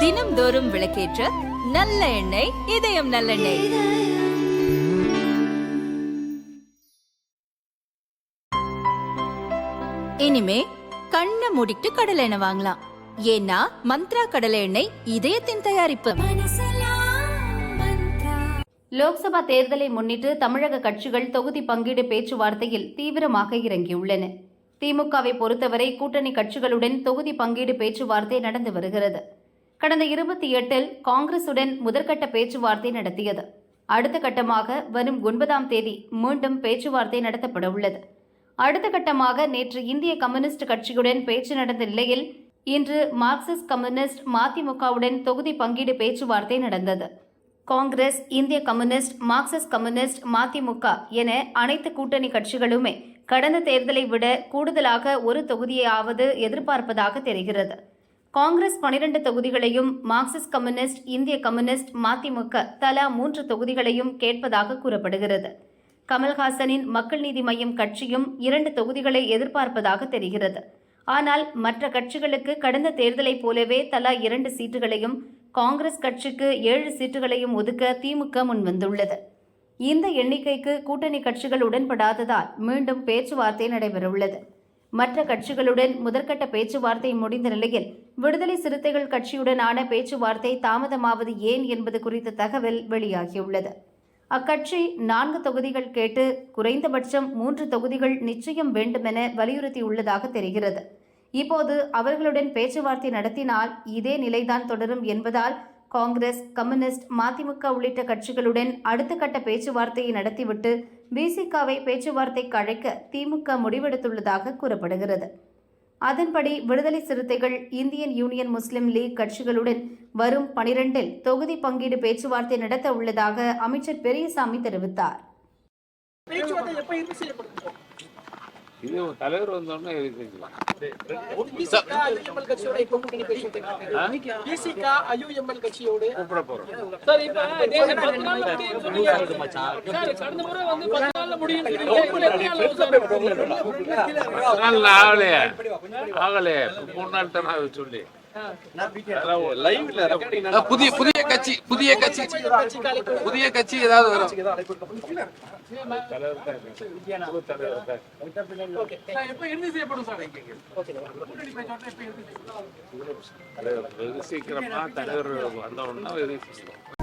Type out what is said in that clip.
தினம்தோறும் விளக்கேற்ற நல்ல எண்ணெய் இதயம் நல்லெண்ணெய். இனிமே கண்ணை மூடிட்டு கடலை எண்ணெய் வாங்கலாம். ஏன்னா மந்த்ரா கடலை எண்ணெய் இதயத்தின் தயாரிப்பு. லோக்சபா தேர்தலை முன்னிட்டு தமிழக கட்சிகள் தொகுதி பங்கீடு பேச்சுவார்த்தையில் தீவிரமாக இறங்கியுள்ளன. திமுகவை பொறுத்தவரை கூட்டணி கட்சிகளுடன் தொகுதி பங்கீடு பேச்சுவார்த்தை நடந்து வருகிறது. கடந்த இருபத்தி எட்டில் காங்கிரசுடன் முதற்கட்ட பேச்சுவார்த்தை நடத்தியது. அடுத்த கட்டமாக வரும் ஒன்பதாம் தேதி மீண்டும் பேச்சுவார்த்தை நடத்தப்பட உள்ளது. அடுத்த கட்டமாக நேற்று இந்திய கம்யூனிஸ்ட் கட்சியுடன் பேச்சு நடந்த நிலையில் இன்று மார்க்சிஸ்ட் கம்யூனிஸ்ட் மதிமுகவுடன் தொகுதி பங்கீடு பேச்சுவார்த்தை நடந்தது. காங்கிரஸ் இந்திய கம்யூனிஸ்ட் மார்க்சிஸ்ட் கம்யூனிஸ்ட் மதிமுக என அனைத்து கூட்டணி கட்சிகளுமே கடந்த தேர்தலை விட கூடுதலாக ஒரு தொகுதியாவது எதிர்பார்ப்பதாக தெரிகிறது. காங்கிரஸ் பனிரெண்டு தொகுதிகளையும் மார்க்சிஸ்ட் கம்யூனிஸ்ட் இந்திய கம்யூனிஸ்ட் மதிமுக தலா மூன்று தொகுதிகளையும் கேட்பதாக கூறப்படுகிறது. கமல்ஹாசனின் மக்கள் நீதி மையம் கட்சியும் இரண்டு தொகுதிகளை எதிர்பார்ப்பதாக தெரிகிறது. ஆனால் மற்ற கட்சிகளுக்கு கடந்த தேர்தலைப் போலவே தலா இரண்டு சீட்டுகளையும் காங்கிரஸ் கட்சிக்கு ஏழு சீட்டுகளையும் ஒதுக்க திமுக முன்வந்துள்ளது. இந்த எண்ணிக்கைக்கு கூட்டணி கட்சிகள் உடன்படாததால் மீண்டும் பேச்சுவார்த்தை நடைபெறவுள்ளது. மற்ற கட்சிகளுடன் முதற்கட்ட பேச்சுவார்த்தை முடிந்த நிலையில் விடுதலை சிறுத்தைகள் கட்சியுடனான பேச்சுவார்த்தை தாமதமாவது ஏன் என்பது குறித்த தகவல் வெளியாகியுள்ளது. அக்கட்சி நான்கு தொகுதிகள் கேட்டு குறைந்தபட்சம் மூன்று தொகுதிகள் நிச்சயம் வேண்டுமென வலியுறுத்தியுள்ளதாக தெரிகிறது. இப்போது அவர்களுடன் பேச்சுவார்த்தை நடத்தினால் இதே நிலைதான் தொடரும் என்பதால் காங்கிரஸ் கம்யூனிஸ்ட் மதிமுக உள்ளிட்ட கட்சிகளுடன் அடுத்த கட்ட பேச்சுவார்த்தையை நடத்திவிட்டு பிசிகாவை பேச்சுவார்த்தைக்கு அழைக்க திமுக முடிவெடுத்துள்ளதாக கூறப்படுகிறது. அதன்படி விடுதலை சிறுத்தைகள் இந்தியன் யூனியன் முஸ்லிம் லீக் கட்சிகளுடன் வரும் பனிரெண்டில் தொகுதி பங்கீடு பேச்சுவார்த்தை நடத்த உள்ளதாக அமைச்சர் பெரியசாமி தெரிவித்தார். இது தலைவர் வந்தோடனே இது செஞ்சுக்கலாம் கூப்பிட போறோம் சார் இப்ப கடந்த முறை வந்து பத்து நாள்ல ஆகலையே. ஆகலையே. மூணு நாள் தானே சொல்லி. புதிய புதிய கட்சி புதிய கட்சி புதிய கட்சி ஏதாவது வரும் சீக்கிரமா தலைவர் வந்த உடனே இது செய்வோம்.